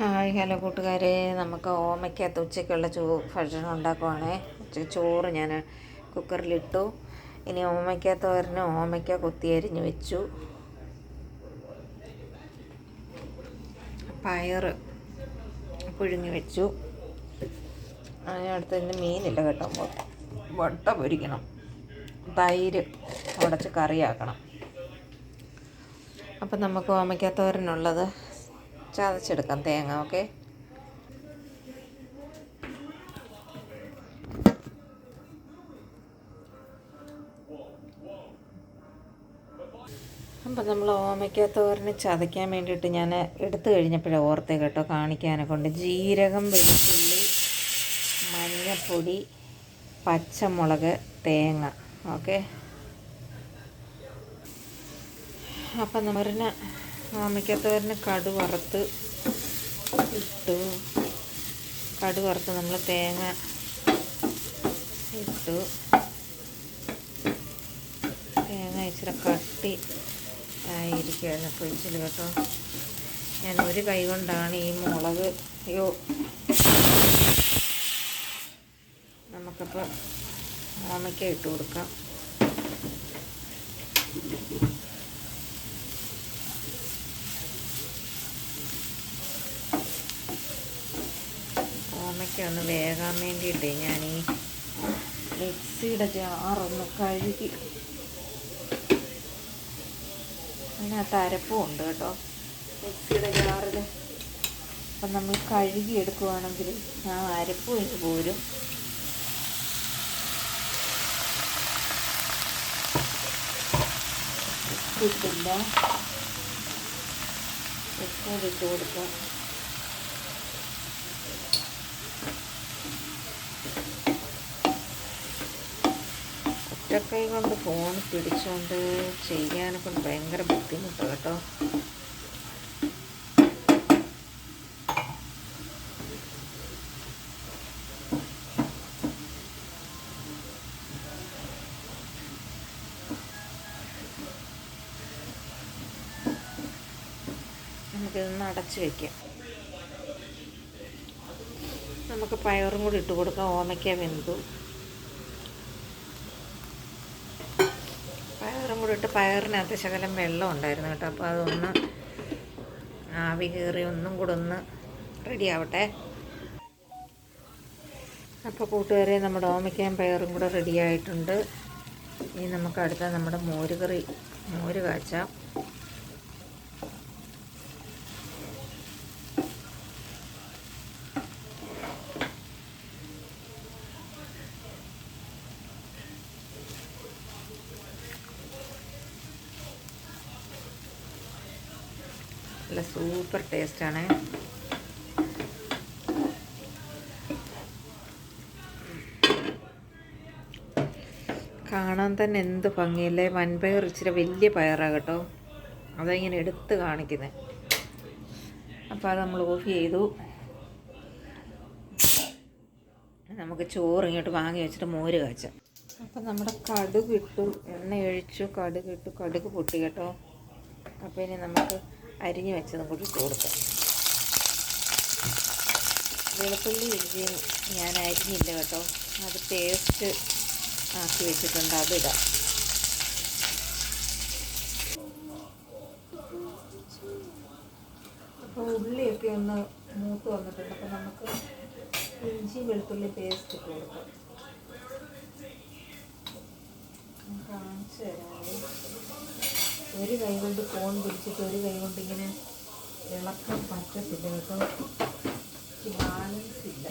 Hi hello കൂട്ടുകാരെ. നമുക്ക് ഓമയ്ക്കകത്ത് ഉച്ചയ്ക്കുള്ള ചോ ഭക്ഷണം ഉണ്ടാക്കുവാണേ. ഉച്ച ചോറ് ഞാൻ കുക്കറിലിട്ടു. ഇനി ഓമയ്ക്കകത്ത് തോരന് ഓമയ്ക്ക കൊത്തി അരിഞ്ഞ് വെച്ചു. പയർ പുഴുങ്ങി വെച്ചു. അതിനടുത്ത് ഇന്ന് മീനില്ല കേട്ടോ. വട്ട പൊരിക്കണം. തൈര് ഉടച്ച് കറിയാക്കണം. അപ്പം നമുക്ക് ഓമയ്ക്കത്തോരനുള്ളത് ചതച്ചെടുക്കാം തേങ്ങ ഓക്കെ? അപ്പം നമ്മൾ തോരനെ ചതയ്ക്കാൻ വേണ്ടിയിട്ട് ഞാൻ എടുത്തു കഴിഞ്ഞപ്പോഴേ ഓർത്തേ കേട്ടോ കാണിക്കാനെ കൊണ്ട് ജീരകം വെളുത്തുള്ളി മഞ്ഞൾപ്പൊടി പച്ചമുളക് തേങ്ങ ഓക്കെ? അപ്പം നമ്മറിന് ഓമയ്ക്കത്തോരന് കടു വറുത്ത് ഇട്ടു. കടു വറുത്ത് നമ്മൾ തേങ്ങ ഇട്ടു. തേങ്ങ ഇച്ചിരി കട്ടി ആയിരിക്കുകയായിരുന്നു ഫ്രിഡ്ജിൽ കേട്ടോ. ഞാൻ ഒരു കൈ കൊണ്ടാണ് ഈ മുളക് അയ്യോ. നമുക്കപ്പോൾ ഓമയ്ക്ക ഇട്ട് കൊടുക്കാം. ഓമയ്ക്ക ഒന്ന് വേകാൻ വേണ്ടിയിട്ട് ഞാൻ ഈ മിക്സിയുടെ ജാറൊന്ന് കഴുകി. അതിനകത്ത് അരപ്പും ഉണ്ട് കേട്ടോ. മിക്സിയുടെ ജാറിൽ അപ്പം നമ്മൾ കഴുകി എടുക്കുവാണെങ്കിൽ ആ അരപ്പും ഇത് പോരും. കിട്ടില്ല ഇട്ട് കൊടുക്കാം. ഒറ്റക്കൈ കൊണ്ട് ഫോൺ പിടിച്ചുകൊണ്ട് ചെയ്യാനൊക്കെ ഭയങ്കര ബുദ്ധിമുട്ട് കേട്ടോ. നമുക്കിതൊന്ന് അടച്ച് വയ്ക്കാം നമുക്ക് പയറും കൂടി ഇട്ട് കൊടുക്കാം. ഓമയ്ക്ക വെന്തു പയറും കൂടി ഇട്ട് പയറിനകത്ത് ശകലം വെള്ളം ഉണ്ടായിരുന്നു കേട്ടോ. അപ്പോൾ അതൊന്ന് ആവി കയറി ഒന്നും കൂടെ ഒന്ന് റെഡി ആവട്ടെ. അപ്പോൾ കൂട്ടുകാരെ നമ്മുടെ ഓമിക്കാൻ പയറും കൂടെ റെഡി ആയിട്ടുണ്ട്. ഇനി നമുക്ക് അടുത്ത നമ്മുടെ മോര് കറി മോര് കാച്ചാം. നല്ല സൂപ്പർ ടേസ്റ്റാണ് കാണാൻ തന്നെ എന്ത് ഭംഗിയല്ലേ? വൻപയർ ഇച്ചിരി വലിയ പയറാണ് കേട്ടോ. അതിങ്ങനെ എടുത്ത് കാണിക്കുന്നത് അപ്പോൾ അത് നമ്മൾ ഓഫ് ചെയ്തു. നമുക്ക് ചോറ് ഇങ്ങോട്ട് വാങ്ങി വെച്ചിട്ട് മോര് കാച്ചാം. അപ്പം നമ്മുടെ കടുക് ഇട്ടു. എണ്ണ ഒഴിച്ചു കടുക് ഇട്ടു. കടുക് പൊട്ടി കേട്ടോ. അപ്പോൾ ഇനി നമുക്ക് അരിഞ്ഞു വെച്ചതും കൂടി കൊടുക്കാം. വെളുത്തുള്ളി ഇഞ്ചിയും ഞാൻ അരിഞ്ഞില്ല കേട്ടോ. അത് പേസ്റ്റ് ആക്കി വെച്ചിട്ടുണ്ട് അതിടാം അപ്പോൾ ഉള്ളിയൊക്കെ ഒന്ന് മൂത്ത് വന്നിട്ടുണ്ട്. അപ്പോൾ നമുക്ക് ഇഞ്ചി വെളുത്തുള്ളി പേസ്റ്റ് ഇട്ട് കൊടുക്കാം. കാണിച്ചു ഒരു കൈ കൊണ്ട് ഫോൺ പിടിച്ചിട്ട് ഒരു കൈ കൊണ്ട് ഇങ്ങനെ ഇളക്കം പറ്റത്തില്ല കേട്ടോ. ബാലൻസ് ഇല്ല.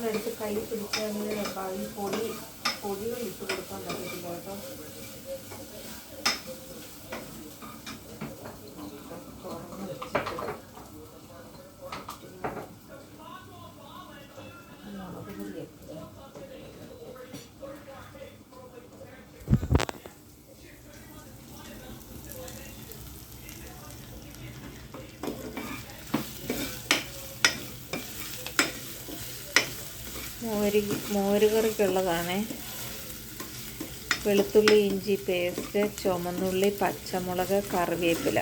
സ്പൂണെടുത്ത് കൈ പിടിക്കുകയാണെങ്കിൽ ഈ പൊടി പൊടികൾ ഇട്ട് കൊടുക്കാൻ പറ്റത്തില്ല കേട്ടോ. തുറന്ന് വെച്ചിട്ട് മോര് മോര് വെളുത്തുള്ളി ഇഞ്ചി പേസ്റ്റ് ചുമന്നുള്ളി പച്ചമുളക് കറിവേപ്പില.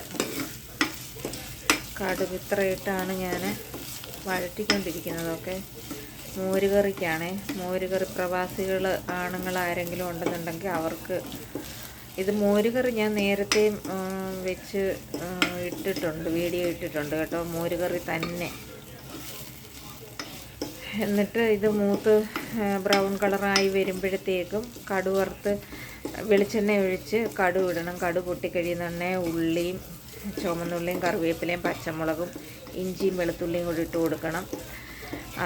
കടുക് ഇത്രയിട്ടാണ് ഞാൻ വഴറ്റിക്കൊണ്ടിരിക്കുന്നതൊക്കെ മോര് കറിക്കാണ് മോര് കറി പ്രവാസികൾ ആണുങ്ങൾ ആരെങ്കിലും ഉണ്ടെന്നുണ്ടെങ്കിൽ അവർക്ക് ഇത് മോര് കറി ഞാൻ നേരത്തെ വെച്ച് ഇട്ടിട്ടുണ്ട് വീഡിയോ ഇട്ടിട്ടുണ്ട് കേട്ടോ. മോര് കറി തന്നെ. എന്നിട്ട് ഇത് മൂത്ത് ബ്രൗൺ കളറായി വരുമ്പോഴത്തേക്കും കടു വറുത്ത് വെളിച്ചെണ്ണ ഒഴിച്ച് കടു ഇടണം. കടു പൊട്ടിക്കഴിയുന്നുണ്ടെ ഉള്ളിയും ചുമന്നുള്ളിയും കറിവേപ്പിലയും പച്ചമുളകും ഇഞ്ചിയും വെളുത്തുള്ളിയും കൂടി ഇട്ട് കൊടുക്കണം.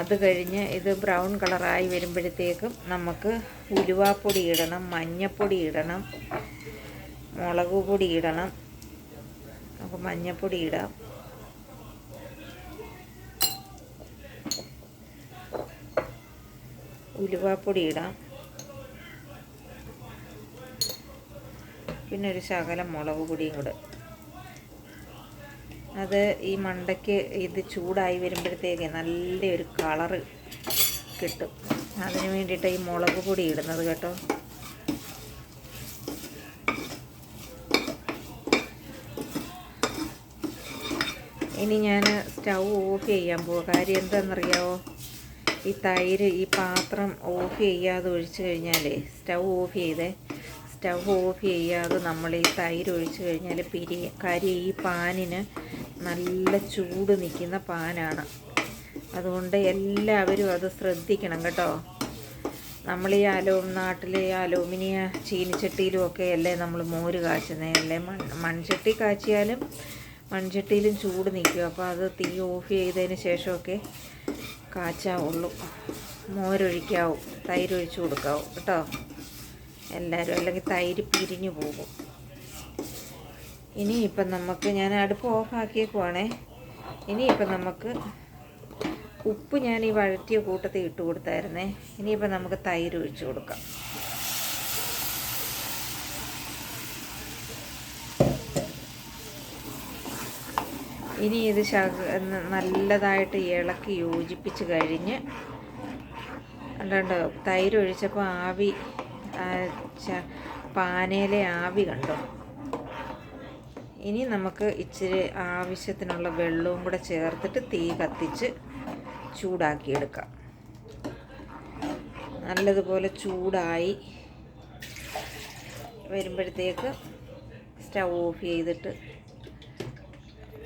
അത് കഴിഞ്ഞ് ഇത് ബ്രൗൺ കളറായി വരുമ്പോഴത്തേക്കും നമുക്ക് ഉലുവാപ്പൊടി ഇടണം മഞ്ഞപ്പൊടി ഇടണം മുളക് പൊടി ഇടണം. അപ്പോൾ മഞ്ഞപ്പൊടി ഇടാം. ഉലുവാപ്പൊടി ഇടാം പിന്നെ ഒരു ശകലം മുളക് പൊടിയും കൂടെ. അത് ഈ മണ്ടയ്ക്ക് ഇത് ചൂടായി വരുമ്പോഴത്തേക്ക് നല്ലൊരു കളറ് കിട്ടും. അതിന് വേണ്ടിയിട്ട് ഈ മുളക് പൊടി ഇടുന്നത് കേട്ടോ. ഇനി ഞാൻ സ്റ്റൗ ഓഫ് ചെയ്യാൻ പോവുക കാര്യം എന്താണെന്നറിയാവോ? ഈ തൈര് ഈ പാത്രം ഓഫ് ചെയ്യാതെ ഒഴിച്ച് കഴിഞ്ഞാലേ സ്റ്റൗ ഓഫ് ചെയ്തേ സ്റ്റൗ ഓഫ് ചെയ്യാതെ നമ്മൾ ഈ തൈര് ഒഴിച്ച് കഴിഞ്ഞാൽ പിരി കരി ഈ പാനിന് നല്ല ചൂട് നിൽക്കുന്ന പാനാണ്. അതുകൊണ്ട് എല്ലാവരും അത് ശ്രദ്ധിക്കണം കേട്ടോ. നമ്മൾ ഈ അലോ നാട്ടിലെ ഈ അലൂമിനിയ ചീനിച്ചട്ടിയിലും ഒക്കെ അല്ലേ നമ്മൾ മോര് കാച്ചുന്നത് അല്ലേ? മൺ മൺചട്ടി കാച്ചിയാലും മൺചട്ടിയിലും ചൂട് നിൽക്കും. അപ്പോൾ അത് തീ ഓഫ് ചെയ്തതിന് ശേഷമൊക്കെ കാച്ചാവുള്ളൂ മോരൊഴിക്കാവും തൈരൊഴിച്ച് കൊടുക്കാവും കേട്ടോ? എല്ലാവരും അല്ലെങ്കിൽ തൈര് പിരിഞ്ഞു പോകും. ഇനിയിപ്പം നമുക്ക് ഞാൻ അടുപ്പ് ഓഫാക്കിയേക്കുവാണേ. ഇനിയിപ്പം നമുക്ക് ഉപ്പ് ഞാൻ ഈ വഴറ്റിയ കൂട്ടത്തിൽ ഇട്ട് കൊടുത്തായിരുന്നേ. ഇനിയിപ്പം നമുക്ക് തൈര് ഒഴിച്ച് കൊടുക്കാം. ഇനി ഇത് നല്ലതായിട്ട് ഇളക്കി യോജിപ്പിച്ച് കഴിഞ്ഞ് അല്ലാണ്ട് തൈര് ഒഴിച്ചപ്പോൾ ആവി പാനയിലെ ആവി കണ്ടോ? ഇനി നമുക്ക് ഇച്ചിരി ആവശ്യത്തിനുള്ള വെള്ളവും കൂടെ ചേർത്തിട്ട് തീ കത്തിച്ച് ചൂടാക്കിയെടുക്കാം. നല്ലതുപോലെ ചൂടായി വരുമ്പോഴത്തേക്ക് സ്റ്റൗ ഓഫ് ചെയ്തിട്ട്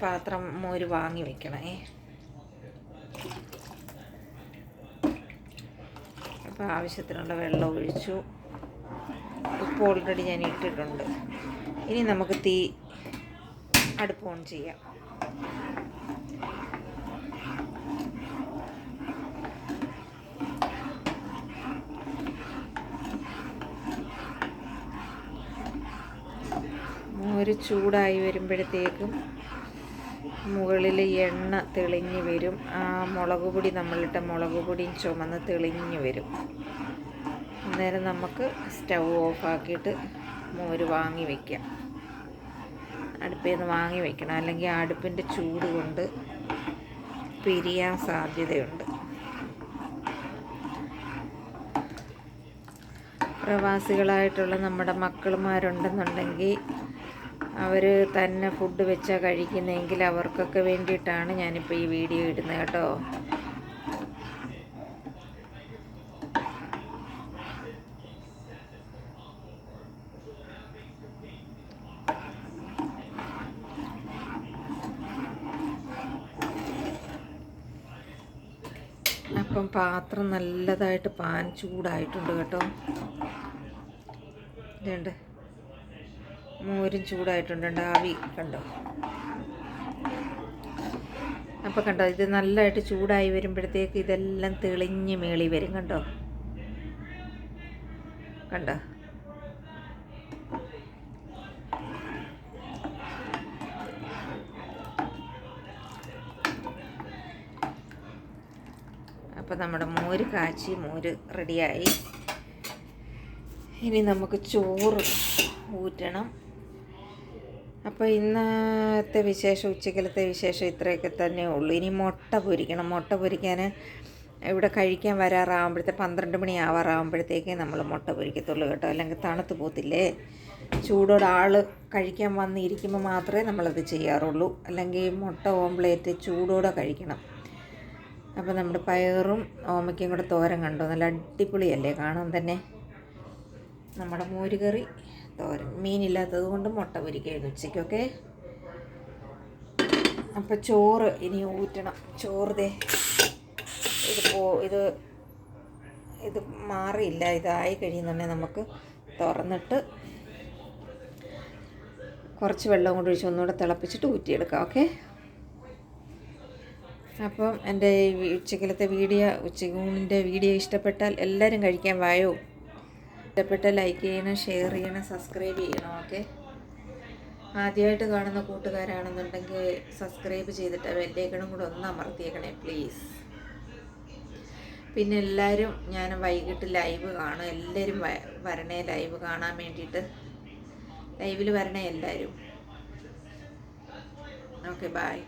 പാത്രം മോര് വാങ്ങി വെക്കണേ. അപ്പോൾ ആവശ്യത്തിനുള്ള വെള്ളം ഒഴിച്ചു. ഉപ്പ് ഓൾറെഡി ഞാൻ ഇട്ടിട്ടുണ്ട്. ഇനി നമുക്ക് തീ അടുപ്പ് ഓൺ ചെയ്യാം. മോര് ചൂടായി വരുമ്പോഴത്തേക്കും മുകളിൽ എണ്ണ തെളിഞ്ഞ് വരും. ആ മുളക് പൊടി നമ്മളിട്ട മുളക് പൊടിയും ചുമന്ന് തെളിഞ്ഞ് വരും. അന്നേരം നമുക്ക് സ്റ്റൗ ഓഫാക്കിയിട്ട് മോര് വാങ്ങി വയ്ക്കാം അടുപ്പിൽ നിന്ന് വാങ്ങി വയ്ക്കണം അല്ലെങ്കിൽ അടുപ്പിന്റെ ചൂട് കൊണ്ട് പിരിയാൻ സാധ്യതയുണ്ട്. പ്രവാസികളായിട്ടുള്ള നമ്മുടെ മക്കളുമാരുണ്ടെന്നുണ്ടെങ്കിൽ അവർ തന്നെ ഫുഡ് വെച്ചാൽ കഴിക്കുന്നതെങ്കിൽ അവർക്കൊക്കെ വേണ്ടിയിട്ടാണ് ഞാനിപ്പോൾ ഈ വീഡിയോ ഇടുന്നത് കേട്ടോ. അപ്പം പാത്രം നല്ലതായിട്ട് പാൻ ചൂടായിട്ടുണ്ട് കേട്ടോ. ഇതുണ്ട്. മോരും ചൂടായിട്ടുണ്ട്. ആവി കണ്ടോ? അപ്പോൾ കണ്ടോ ഇത് നല്ലതായിട്ട് ചൂടായി വരുമ്പോഴത്തേക്ക് ഇതെല്ലാം തെളിഞ്ഞ് മേളി വരും. കണ്ടോ? കണ്ടോ? അപ്പോൾ നമ്മുടെ മോര് കാച്ചി മോര് റെഡിയായി. ഇനി നമുക്ക് ചോറ് ഊറ്റണം. അപ്പോൾ ഇന്നത്തെ വിശേഷം ഉച്ചക്കലത്തെ വിശേഷം ഇത്രയൊക്കെ തന്നെ ഉള്ളൂ. ഇനി മുട്ട പൊരിക്കണം. മുട്ട പൊരിക്കാൻ ഇവിടെ കഴിക്കാൻ വരാറാകുമ്പോഴത്തെ പന്ത്രണ്ട് മണി ആവാറാകുമ്പോഴത്തേക്കേ നമ്മൾ മുട്ട പൊരിക്കത്തുള്ളൂ കേട്ടോ. അല്ലെങ്കിൽ തണുത്ത് പോത്തില്ലേ ചൂടോടെ ആൾ കഴിക്കാൻ വന്നിരിക്കുമ്പോൾ മാത്രമേ നമ്മളത് ചെയ്യാറുള്ളൂ. അല്ലെങ്കിൽ മുട്ട ഓംപ്ലേറ്റ് ചൂടോടെ കഴിക്കണം. അപ്പോൾ നമ്മുടെ പയറും ഓമയ്ക്കും കൂടെ തോരൻ കണ്ടോ? നല്ല അടിപൊളിയല്ലേ? കാണാൻ തന്നെ. നമ്മുടെ മോരുകറി. തോരൻ. മീനില്ലാത്തത് കൊണ്ട് മുട്ട പൊരിക്കുകയായിരുന്നു ഉച്ചയ്ക്കൊക്കെ. അപ്പം ചോറ് ഇനി ഊറ്റണം. ചോറ് ദേ ഇത് പോ ഇത് ഇത് മാറിയില്ല. ഇതായി കഴിയുന്നുണ്ടെങ്കിൽ നമുക്ക് തുറന്നിട്ട് കുറച്ച് വെള്ളം കൊണ്ട് ഒഴിച്ച് ഒന്നുകൂടെ തിളപ്പിച്ചിട്ട് ഊറ്റിയെടുക്കാം ഓക്കെ? അപ്പം എന്റെ ഈ ഉച്ചക്കലത്തെ വീഡിയോ ഉച്ചയൂണിന്റെ വീഡിയോ ഇഷ്ടപ്പെട്ടാൽ എല്ലാവരും കഴിക്കാൻ വായോ? ഇഷ്ടപ്പെട്ടാൽ ലൈക്ക് ചെയ്യണം ഷെയർ ചെയ്യണം സബ്സ്ക്രൈബ് ചെയ്യണം ഓക്കെ ആദ്യമായിട്ട് കാണുന്ന കൂട്ടുകാരാണെന്നുണ്ടെങ്കിൽ സബ്സ്ക്രൈബ് ചെയ്തിട്ട് ബെല്ലേക്കണം കൂടെ ഒന്ന് അമർത്തിയേക്കണേ പ്ലീസ് പിന്നെ എല്ലാവരും ഞാൻ വൈകിട്ട് ലൈവ് കാണും. എല്ലാവരും വരണേ ലൈവ് കാണാൻ വേണ്ടിയിട്ട്. ലൈവിൽ വരണേ എല്ലാവരും ഓക്കെ ബായ്